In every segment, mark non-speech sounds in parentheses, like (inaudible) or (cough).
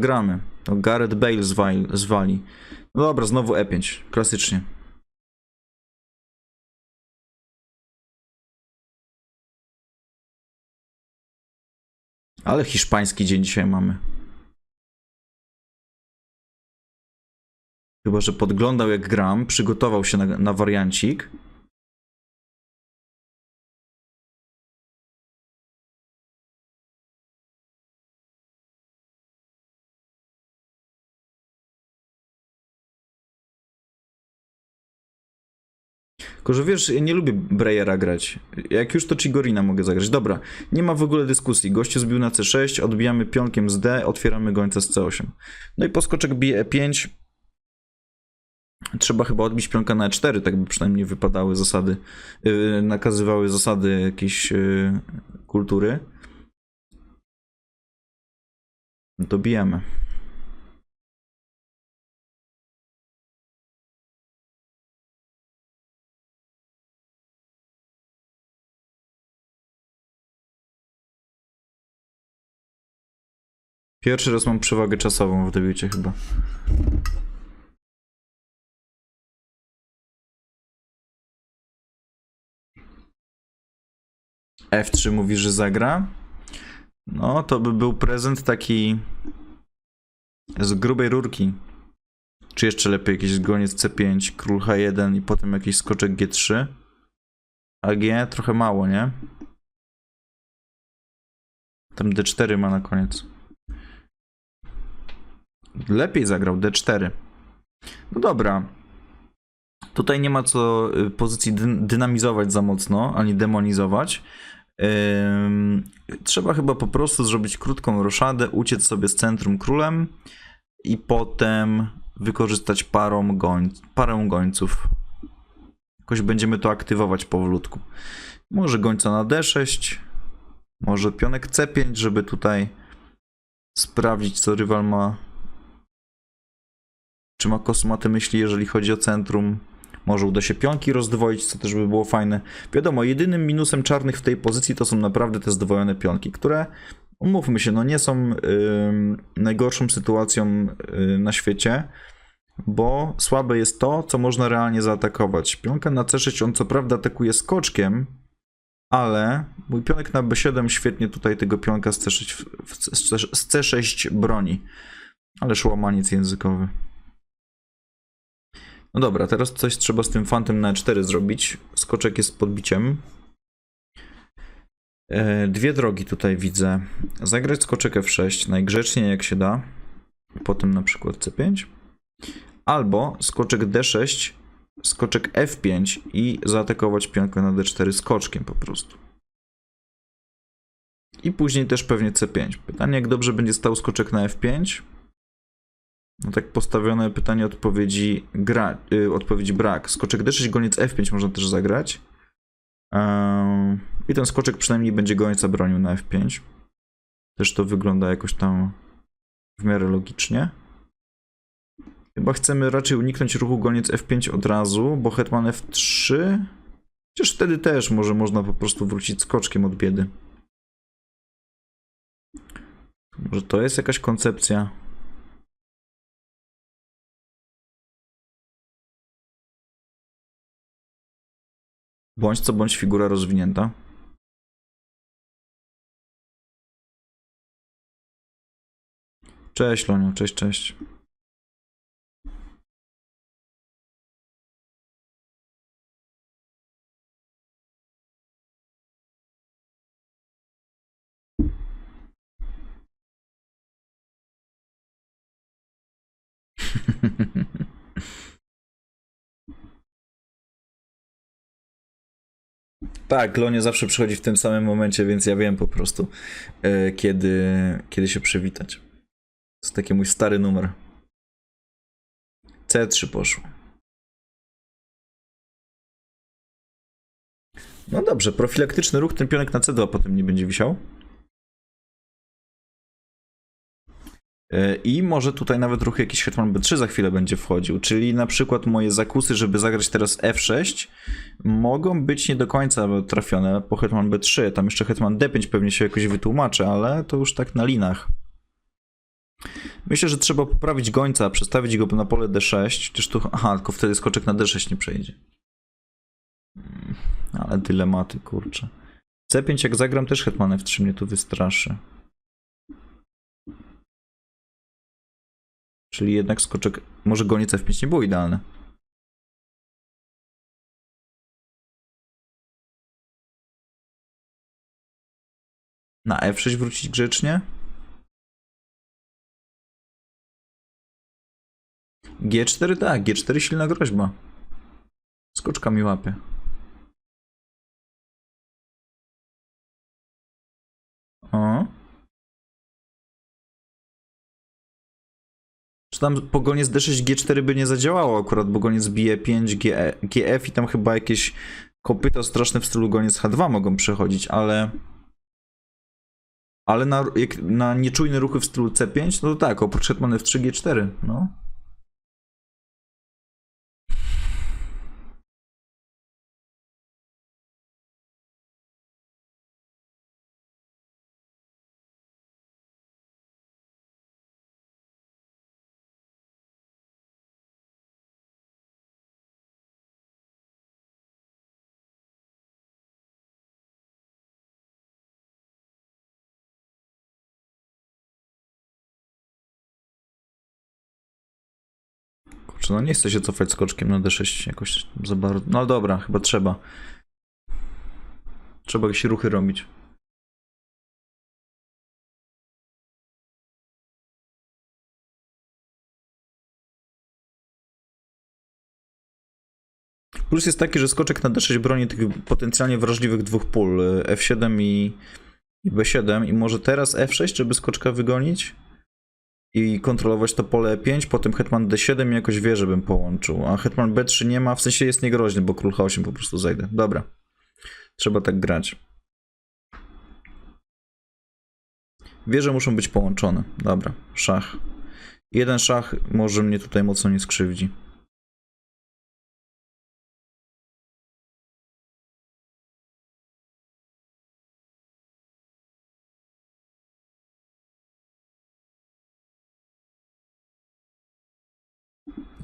To. To Gareth Bale zwali. zwali. No dobra, znowu E5. Klasycznie. Ale hiszpański dzień dzisiaj mamy. Chyba, że podglądał jak gram, przygotował się na, na wariancik. Tylko, że wiesz, ja nie lubię Breyera grać. Jak już to Chigorina mogę zagrać. Dobra, nie ma w ogóle dyskusji. Gościu zbił na C6, odbijamy pionkiem z D, otwieramy gońca z C8. No i poskoczek bije E5. Trzeba chyba odbić pionka na E4, tak by przynajmniej wypadały zasady, yy, nakazywały zasady jakiejś yy, kultury. No Pierwszy raz mam przewagę czasową w debiucie chyba. F3 mówi, że zagra. No, to by był prezent taki z grubej rurki. Czy jeszcze lepiej jakiś goniec C5, król H1 i potem jakiś skoczek G3. A G trochę mało, nie? Tam D4 ma na koniec. Lepiej zagrał D4. No dobra. Tutaj nie ma co y, pozycji dy- dynamizować za mocno, ani demonizować. Trzeba chyba po prostu zrobić krótką roszadę, uciec sobie z centrum królem i potem wykorzystać parą goń, parę gońców. Jakoś będziemy to aktywować powolutku. Może gońca na D6, może pionek C5, żeby tutaj sprawdzić, co rywal ma. Czy ma kosmaty myśli, jeżeli chodzi o centrum. Może uda się pionki rozdwoić, co też by było fajne. Wiadomo, jedynym minusem czarnych w tej pozycji to są naprawdę te zdwojone pionki, które, umówmy się, no nie są ym, najgorszą sytuacją y, na świecie, bo słabe jest to, co można realnie zaatakować. Pionka na C6 on co prawda atakuje skoczkiem, ale mój pionek na B7 świetnie tutaj tego pionka z C6, w- w- z C- z C6 broni. Ale szłamaniec językowy. No dobra, teraz coś trzeba z tym fantem na E4 zrobić. Skoczek jest podbiciem. E, Dwie drogi tutaj widzę. Zagrać skoczek F6 najgrzeczniej jak się da. Potem na przykład C5. Albo skoczek D6, skoczek F5 i zaatakować pionkę na D4 skoczkiem po prostu. I później też pewnie C5. Pytanie, jak dobrze będzie stał skoczek na F5? No tak postawione pytanie odpowiedzi gra, y, odpowiedzi brak. Skoczek D6, goniec F5 można też zagrać. Ehm, I ten skoczek przynajmniej będzie gońca bronił na F5. Też to wygląda jakoś tam w miarę logicznie. Chyba chcemy raczej uniknąć ruchu goniec F5 od razu, bo hetman F3. Chociaż wtedy też może można po prostu wrócić skoczkiem od biedy. Może to jest jakaś koncepcja? Bądź co bądź figura rozwinięta. Cześć Lonio, cześć, cześć. Tak, Lonie zawsze przychodzi w tym samym momencie, więc ja wiem po prostu, e, kiedy, kiedy się przywitać. To jest taki mój stary numer. C3 poszło. No dobrze, profilaktyczny ruch, ten pionek na C2 potem nie będzie wisiał. I może tutaj nawet ruch jakiś hetman B3 za chwilę będzie wchodził, czyli na przykład moje zakusy, żeby zagrać teraz F6 mogą być nie do końca trafione po hetman B3. Tam jeszcze hetman D5 pewnie się jakoś wytłumaczy, ale to już tak na linach. Myślę, że trzeba poprawić gońca, przestawić go na pole D6. Chociaż tu. Aha, tylko wtedy skoczek na D6 nie przejdzie. Mm, Ale dylematy, kurczę. C5 jak zagram też hetman F3 mnie tu wystraszy. Czyli jednak skoczek. Może goniec F5 nie było idealne. Na F6 wrócić grzecznie? G4 tak, G4 silna groźba. Skoczka mi łapie. Czy tam po goniec D6 G4 by nie zadziałało akurat, bo goniec bije 5 GE, GF i tam chyba jakieś kopyto straszne w stylu goniec H2 mogą przechodzić, ale... Ale na, na nieczujne ruchy w stylu C5, no to tak, oprócz hetman F3 G4, no. Kurczę, no nie chcę się cofać skoczkiem na D6 jakoś za bardzo. No dobra, chyba trzeba. Trzeba jakieś ruchy robić. Plus jest taki, że skoczek na D6 broni tych potencjalnie wrażliwych dwóch pól y, F7 i, i B7 i może teraz F6, żeby skoczka wygonić i kontrolować to pole E5, potem hetman D7 i jakoś wieżę bym połączył, a hetman B3 nie ma, w sensie jest niegroźny, bo król H8 po prostu zejdę. Dobra, trzeba tak grać. Wieże muszą być połączone. Dobra, szach. Jeden szach może mnie tutaj mocno nie skrzywdzi.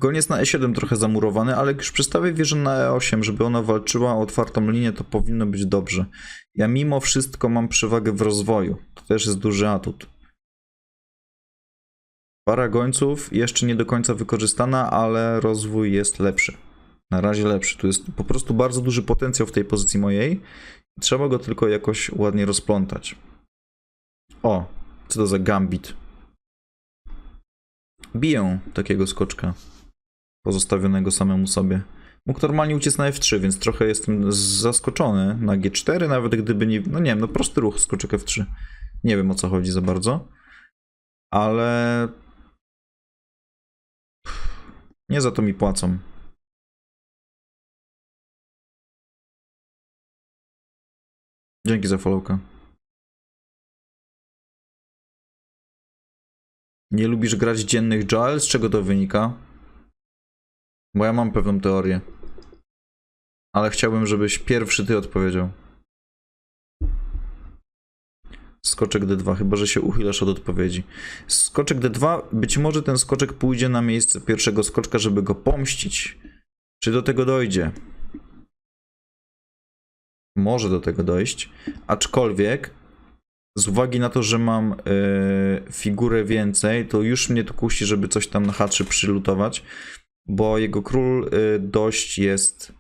Goniec na E7 trochę zamurowany, ale jak już przestawię wieżę na E8, żeby ona walczyła o otwartą linię, to powinno być dobrze. Ja mimo wszystko mam przewagę w rozwoju. To też jest duży atut. Para gońców jeszcze nie do końca wykorzystana, ale rozwój jest lepszy. Na razie lepszy. Tu jest po prostu bardzo duży potencjał w tej pozycji mojej. Trzeba go tylko jakoś ładnie rozplątać. O, co to za gambit. Biję takiego skoczka pozostawionego samemu sobie. Mógł normalnie uciec na F3, więc trochę jestem zaskoczony na G4, nawet gdyby nie... No nie wiem, no prosty ruch, skoczek F3. Nie wiem o co chodzi za bardzo. Ale... Nie za to mi płacą. Dzięki za followka. Nie lubisz grać dziennych Joel? Z czego to wynika? Bo ja mam pewną teorię. Ale chciałbym, żebyś pierwszy ty odpowiedział. Skoczek D2, chyba że się uchylasz od odpowiedzi. Skoczek D2, być może ten skoczek pójdzie na miejsce pierwszego skoczka, żeby go pomścić. Czy do tego dojdzie? Może do tego dojść, aczkolwiek z uwagi na to, że mam yy, figurę więcej, to już mnie to kusi, żeby coś tam na H3 przylutować, bo jego król yy, dość jest.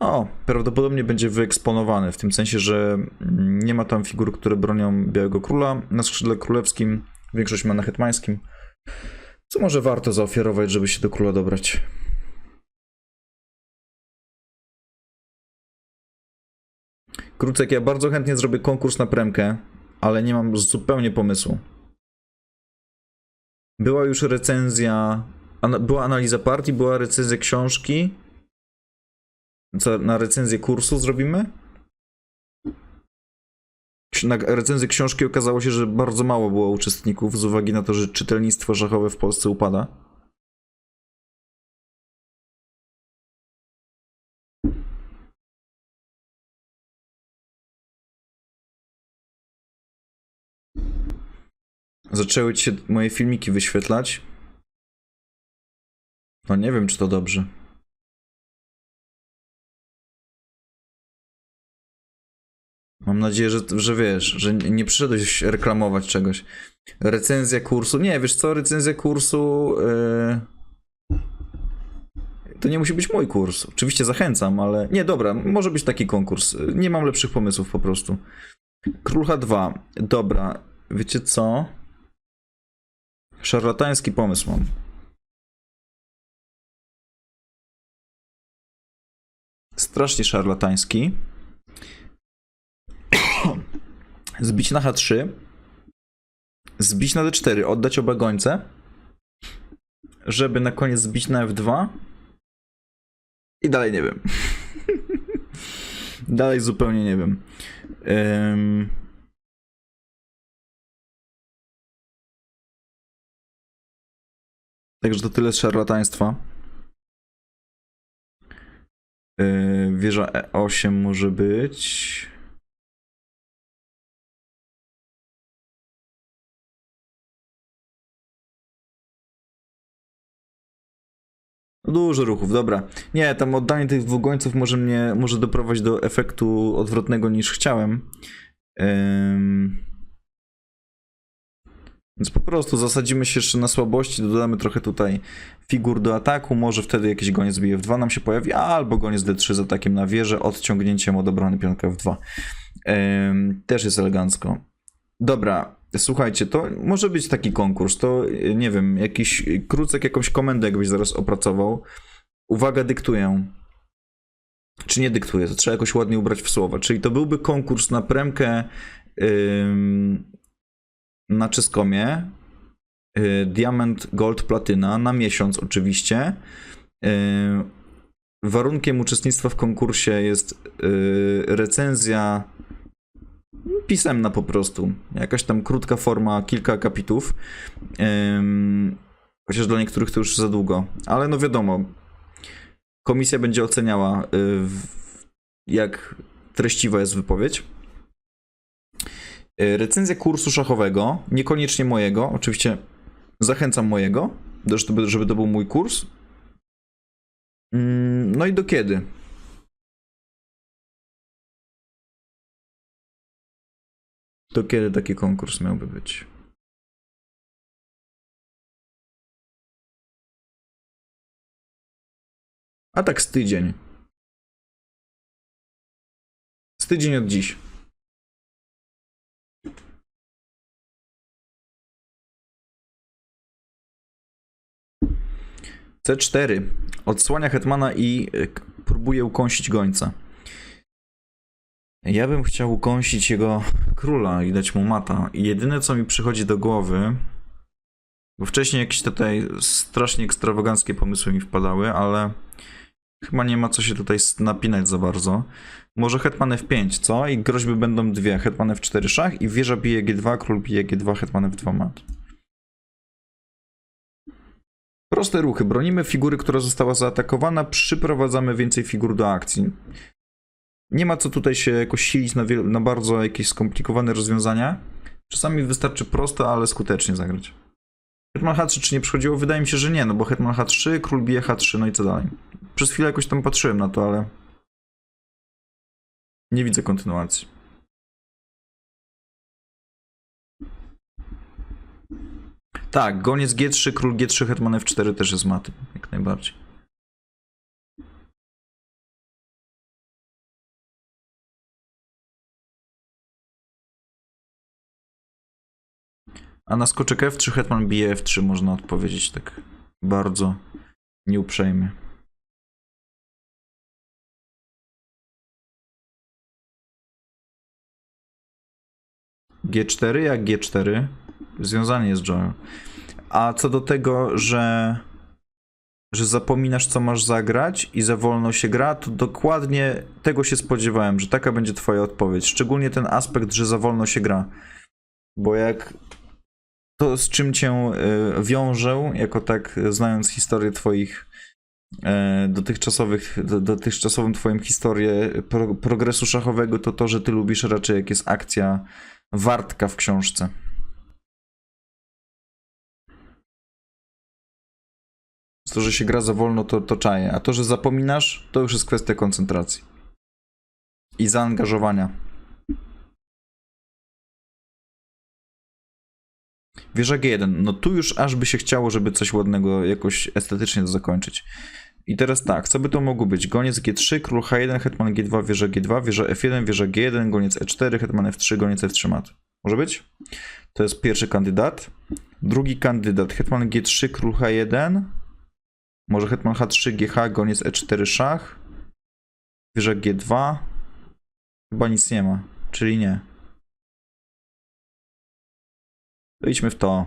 O, prawdopodobnie będzie wyeksponowany, w tym sensie, że mm, nie ma tam figur, które bronią Białego Króla na skrzydle królewskim, większość ma na hetmańskim. Co może warto zaoferować, żeby się do króla dobrać? Krucek, ja bardzo chętnie zrobię konkurs na premkę, ale nie mam zupełnie pomysłu. Była już recenzja, ana, była analiza partii, była recenzja książki. Co, na recenzję kursu zrobimy? Na recenzję książki okazało się, że bardzo mało było uczestników z uwagi na to, że czytelnictwo szachowe w Polsce upada. Zaczęły ci się moje filmiki wyświetlać. No nie wiem, czy to dobrze. Mam nadzieję, że, że wiesz, że nie przyszedłeś reklamować czegoś. Recenzja kursu. Nie, wiesz co, recenzja kursu. Yy... To nie musi być mój kurs. Oczywiście zachęcam, ale. Nie, dobra, może być taki konkurs. Nie mam lepszych pomysłów po prostu. Król 2. Dobra, wiecie co? Szarlatański pomysł mam. Strasznie szarlatański. (coughs) Zbić na H3. Zbić na D4, oddać oba gońce. Żeby na koniec zbić na F2. I dalej nie wiem. (laughs) dalej zupełnie nie wiem. Ym... Także to tyle z szarlataństwa. Yy, wieża E8 może być. Dużo ruchów, dobra. Nie, tam oddanie tych dwóch gońców może mnie może doprowadzić do efektu odwrotnego niż chciałem. Ym... Więc po prostu zasadzimy się jeszcze na słabości, dodamy trochę tutaj figur do ataku, może wtedy jakiś goniec bije w 2 nam się pojawi, albo goniec D3 z atakiem na wieżę, odciągnięciem od obrony pionka w 2. Ym, też jest elegancko. Dobra, słuchajcie, to może być taki konkurs, to y, nie wiem, jakiś krócek, jakąś komendę jakbyś zaraz opracował. Uwaga, dyktuję. Czy nie dyktuję, to trzeba jakoś ładnie ubrać w słowa. Czyli to byłby konkurs na premkę ym, na czeskomie. Y, diament, gold, platyna na miesiąc oczywiście. Y, warunkiem uczestnictwa w konkursie jest y, recenzja pisemna po prostu. Jakaś tam krótka forma, kilka akapitów. Chociaż dla niektórych to już za długo. Ale no wiadomo, komisja będzie oceniała, jak treściwa jest wypowiedź. Y, Recenzja kursu szachowego, niekoniecznie mojego, oczywiście zachęcam mojego, żeby, żeby to był mój kurs. Ym, No i do kiedy? Do kiedy taki konkurs miałby być? A tak z tydzień. Z tydzień od dziś. C4. Odsłania hetmana i k- próbuje ukąsić gońca. Ja bym chciał ukąsić jego króla i dać mu mata. I jedyne co mi przychodzi do głowy, bo wcześniej jakieś tutaj strasznie ekstrawaganckie pomysły mi wpadały, ale chyba nie ma co się tutaj napinać za bardzo. Może hetman F5, co? I groźby będą dwie. Hetman F4 szach i wieża bije G2, król bije G2, hetman F2 mat. Proste ruchy. Bronimy figury, która została zaatakowana, przyprowadzamy więcej figur do akcji. Nie ma co tutaj się jakoś silić na, na bardzo jakieś skomplikowane rozwiązania. Czasami wystarczy prosto, ale skutecznie zagrać. Hetman H3 czy nie przychodziło? Wydaje mi się, że nie, no bo Hetman H3, król bije H3, no i co dalej? Przez chwilę jakoś tam patrzyłem na to, ale nie widzę kontynuacji. Tak, goniec G3, król G3, Hetman F4 też jest maty, jak najbardziej. A na skoczek F3 Hetman bije F3 można odpowiedzieć tak bardzo nieuprzejmie. G4 jak G4 związanie jest Joel. A co do tego, że że zapominasz co masz zagrać i za wolno się gra, to dokładnie tego się spodziewałem, że taka będzie twoja odpowiedź. Szczególnie ten aspekt, że za wolno się gra. Bo jak to z czym cię y, wiążę, jako tak znając historię twoich e, dotychczasowych, do- dotychczasową twoją historię pro, progresu szachowego, to to, że ty lubisz raczej jak jest akcja wartka w książce. To, że się gra za wolno, to, to czaje. A to, że zapominasz, to już jest kwestia koncentracji. I zaangażowania. Wieża G1. No tu już aż by się chciało, żeby coś ładnego jakoś estetycznie zakończyć. I teraz tak, co by to mogło być? Goniec G3, król H1, hetman G2, wieża G2, wieża F1, wieża G1, goniec E4, hetman F3, goniec F3 mat. Może być? To jest pierwszy kandydat. Drugi kandydat, hetman G3, król H1. Może hetman H3, GH, goniec E4, szach. Wieża G2. Chyba nic nie ma, czyli nie. To idźmy w to.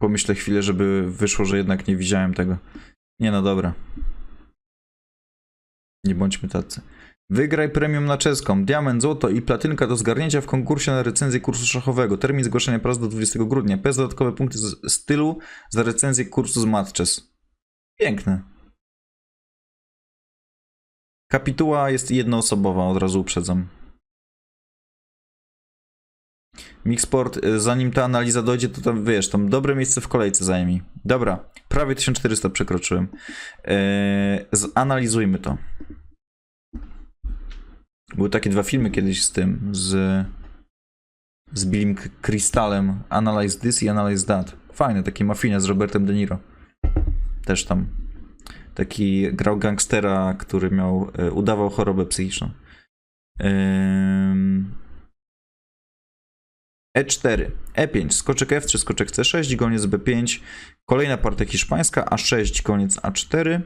Pomyślę chwilę, żeby wyszło, że jednak nie widziałem tego. Nie no dobra. Nie bądźmy tacy. Wygraj premium na czeską. Diament, złoto i platynka do zgarnięcia w konkursie na recenzję kursu szachowego. Termin zgłoszenia prac do 20 grudnia. Bez dodatkowe punkty z stylu za recenzję kursu z Matches. Piękne. Kapituła jest jednoosobowa, od razu uprzedzam. Mixport, y, zanim ta analiza dojdzie, to tam wiesz, tam dobre miejsce w kolejce zajmij. Dobra, prawie 1400 przekroczyłem. Eee, zanalizujmy to. Były takie dwa filmy kiedyś z tym, z, z Billim Crystalem, Analyze This i Analyze That. Fajne, takie mafijne z Robertem De Niro. Też tam. Taki grał gangstera, który miał, e, udawał chorobę psychiczną. Ehm, E4, E5, skoczek F3, skoczek C6, goniec B5, kolejna partia hiszpańska, A6, goniec A4,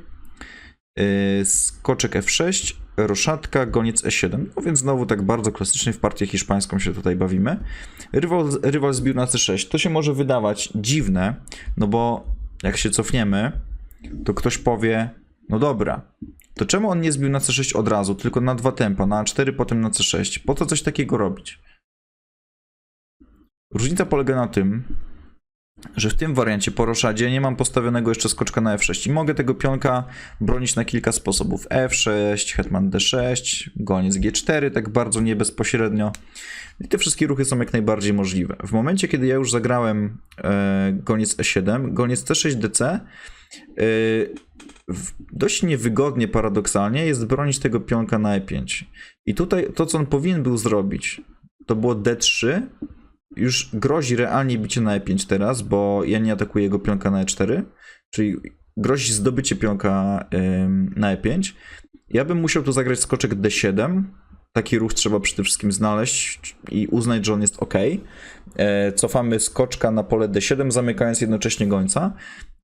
yy, skoczek F6, roszatka, goniec E7. No więc znowu tak bardzo klasycznie w partię hiszpańską się tutaj bawimy. Rywal, rywal zbił na C6. To się może wydawać dziwne, no bo jak się cofniemy, to ktoś powie, no dobra, to czemu on nie zbił na C6 od razu, tylko na dwa tempa, na A4, potem na C6? Po co coś takiego robić? Różnica polega na tym, że w tym wariancie po roszadzie nie mam postawionego jeszcze skoczka na F6 i mogę tego pionka bronić na kilka sposobów. F6, hetman D6, goniec G4, tak bardzo nie bezpośrednio. I te wszystkie ruchy są jak najbardziej możliwe. W momencie, kiedy ja już zagrałem e, goniec E7, goniec C6 DC, e, w- dość niewygodnie, paradoksalnie, jest bronić tego pionka na E5. I tutaj to, co on powinien był zrobić, to było D3, już grozi realnie bicie na E5 teraz, bo ja nie atakuję jego pionka na E4, czyli grozi zdobycie pionka na E5. Ja bym musiał tu zagrać skoczek D7. Taki ruch trzeba przede wszystkim znaleźć i uznać, że on jest ok. E, cofamy skoczka na pole D7, zamykając jednocześnie gońca.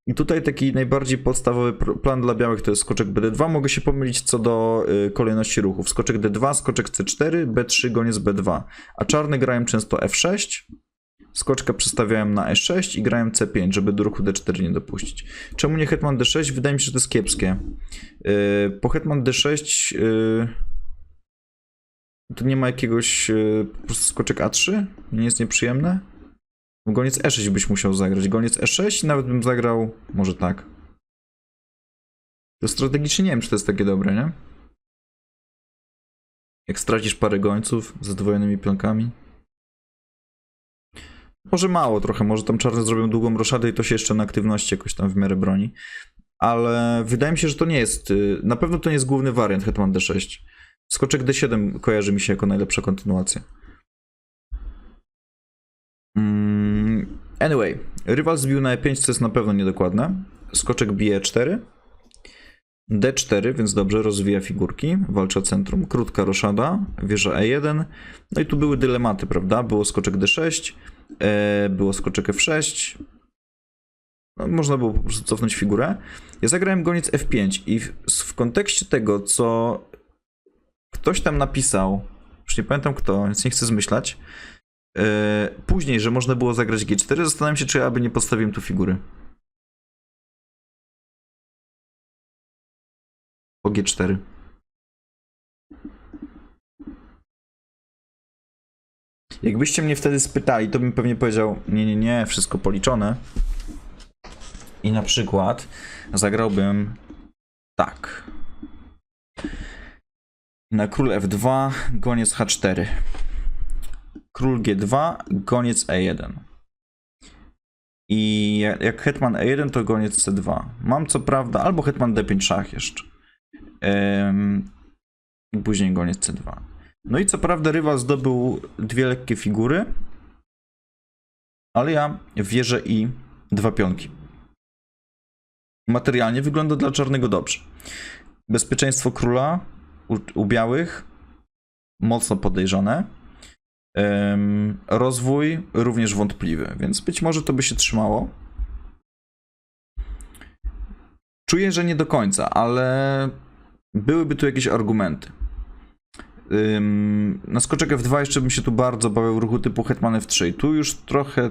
I tutaj taki najbardziej podstawowy plan dla białych to jest skoczek BD2. Mogę się pomylić co do y, kolejności ruchów. Skoczek D2, skoczek C4, B3, goniec B2. A czarne grają często F6, skoczka przestawiałem na E6 i grałem C5, żeby do ruchu D4 nie dopuścić. Czemu nie hetman D6? Wydaje mi się, że to jest kiepskie. Yy, po hetman D6 yy, to nie ma jakiegoś yy, po prostu skoczek A3? Nie jest nieprzyjemne? Goniec E6 byś musiał zagrać. Goniec E6 i nawet bym zagrał może tak. To strategicznie nie wiem, czy to jest takie dobre, nie? Jak stracisz parę gońców z zdwojonymi pionkami. Może mało trochę, może tam czarne zrobią długą roszadę i to się jeszcze na aktywności jakoś tam w miarę broni. Ale wydaje mi się, że to nie jest. y, Na pewno to nie jest główny wariant Hetman D6. Skoczek D7 kojarzy mi się jako najlepsza kontynuacja. Anyway, rywal zbił na E5, co jest na pewno niedokładne. Skoczek bije E4. D4, więc dobrze, rozwija figurki, walczy o centrum. Krótka roszada, wieża E1. No i tu były dylematy, prawda? Było skoczek D6, e, było skoczek F6. No, można było po prostu cofnąć figurę. Ja zagrałem goniec F5 i w, w kontekście tego, co ktoś tam napisał, już nie pamiętam kto, więc nie chcę zmyślać, e, E, później, że można było zagrać G4, zastanawiam się, czy ja aby nie podstawiłem tu figury. Po G4. Jakbyście mnie wtedy spytali, to bym pewnie powiedział, nie, nie, nie, wszystko policzone. I na przykład zagrałbym tak. Na król F2, goniec H4. Król G2, goniec E1. I jak hetman E1, to goniec C2. Mam co prawda, albo hetman D5 szach jeszcze. Ym, i później goniec C2. No i co prawda rywal zdobył dwie lekkie figury, ale ja wierzę i dwa pionki. Materialnie wygląda dla czarnego dobrze. Bezpieczeństwo króla u, u białych mocno podejrzane. Rozwój również wątpliwy, więc być może to by się trzymało. Czuję, że nie do końca, ale byłyby tu jakieś argumenty. Na skoczek F2 jeszcze bym się tu bardzo bawił ruchu typu Hetman F3 i tu już trochę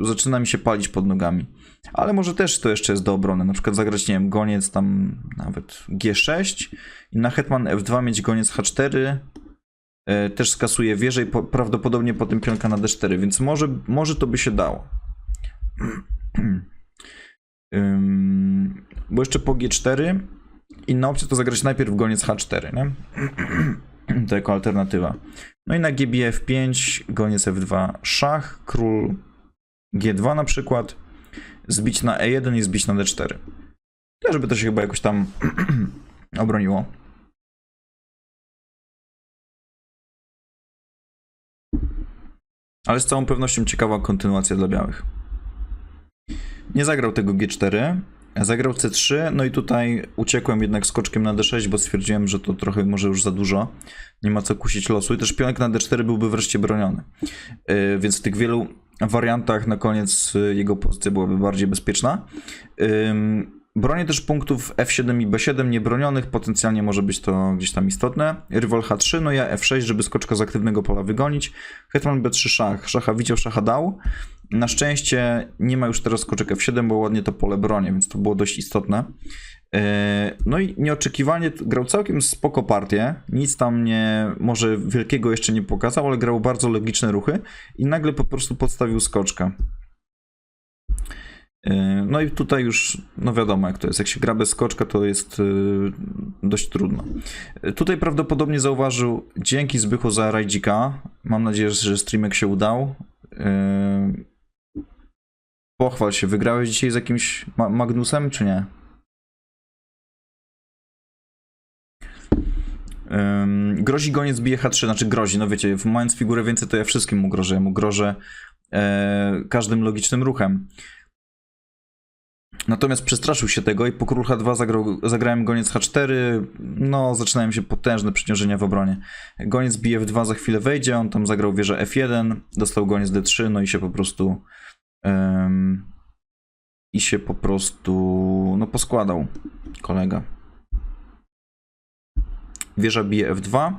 zaczyna mi się palić pod nogami. Ale może też to jeszcze jest do obrony. Na przykład zagrać, nie wiem, goniec tam nawet G6 i na Hetman F2 mieć goniec H4 e, też skasuje wieżę i po, prawdopodobnie potem pionka na D4, więc może, może to by się dało. (clears throat) Ym, bo jeszcze po G4 inna opcja to zagrać najpierw goniec H4, nie? (clears throat) to jako alternatywa. No i na GBF 5 goniec F2 szach, król G2 na przykład, zbić na E1 i zbić na D4. Też by to się chyba jakoś tam (clears throat) obroniło. Ale z całą pewnością ciekawa kontynuacja dla białych. Nie zagrał tego G4, zagrał C3, no i tutaj uciekłem jednak skoczkiem na D6, bo stwierdziłem, że to trochę może już za dużo. Nie ma co kusić losu i też pionek na D4 byłby wreszcie broniony. Yy, więc w tych wielu wariantach na koniec y, jego pozycja byłaby bardziej bezpieczna. Ym, Bronię też punktów F7 i B7 niebronionych, potencjalnie może być to gdzieś tam istotne. Rywal H3, no ja F6, żeby skoczka z aktywnego pola wygonić. Hetman B3 szach, szacha widział, szacha dał. Na szczęście nie ma już teraz skoczek F7, bo ładnie to pole bronię, więc to było dość istotne. Yy, No i nieoczekiwanie grał całkiem spoko partię, nic tam nie, może wielkiego jeszcze nie pokazał, ale grał bardzo logiczne ruchy i nagle po prostu podstawił skoczka. Yy, No i tutaj już, no wiadomo jak to jest, jak się gra bez skoczka to jest yy, dość trudno. Yy, Tutaj prawdopodobnie zauważył, dzięki Zbychu za rajdzika, mam nadzieję, że streamek się udał. Pochwal się, wygrałeś dzisiaj z jakimś Ma- Magnusem, czy nie? Grozi goniec bije H3, znaczy grozi, no wiecie, mając figurę więcej, to ja wszystkim mu grożę. Ja mu grożę e, każdym logicznym ruchem. Natomiast przestraszył się tego i po król H2 zagrał, zagrałem goniec H4. No, zaczynają się potężne przeciążenia w obronie. Goniec bije F2 za chwilę wejdzie, on tam zagrał wieżę F1, dostał goniec D3, no i się po prostu. em, I się po prostu. No, poskładał kolega. Wieża bije F2,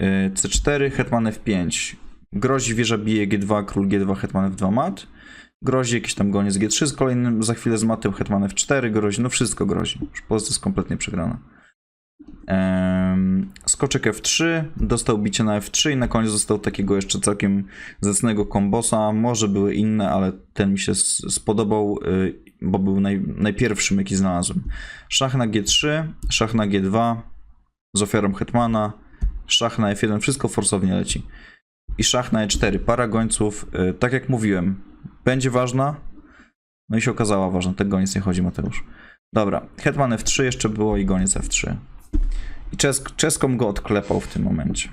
y, C4, hetman F5. Grozi wieża bije G2, król G2, hetman F2 mat. Grozi jakiś tam goniec G3 z kolejnym, za chwilę z matem hetman F4 grozi, no wszystko grozi. Już pozycja jest kompletnie przegrana. Em, skoczek F3, dostał bicie na F3 i na koniec został takiego jeszcze całkiem zacnego kombosa. Może były inne, ale ten mi się spodobał, y, bo był naj, najpierwszym jaki znalazłem. Szach na G3, szach na G2, z ofiarą hetmana, szach na F1, wszystko forsownie leci. I szach na E4, para gońców, y, tak jak mówiłem, będzie ważna, no i się okazała ważna, tego goniec nie chodzi Mateusz. Dobra, hetman F3 jeszcze było i goniec F3. I czesk, czeską go odklepał w tym momencie.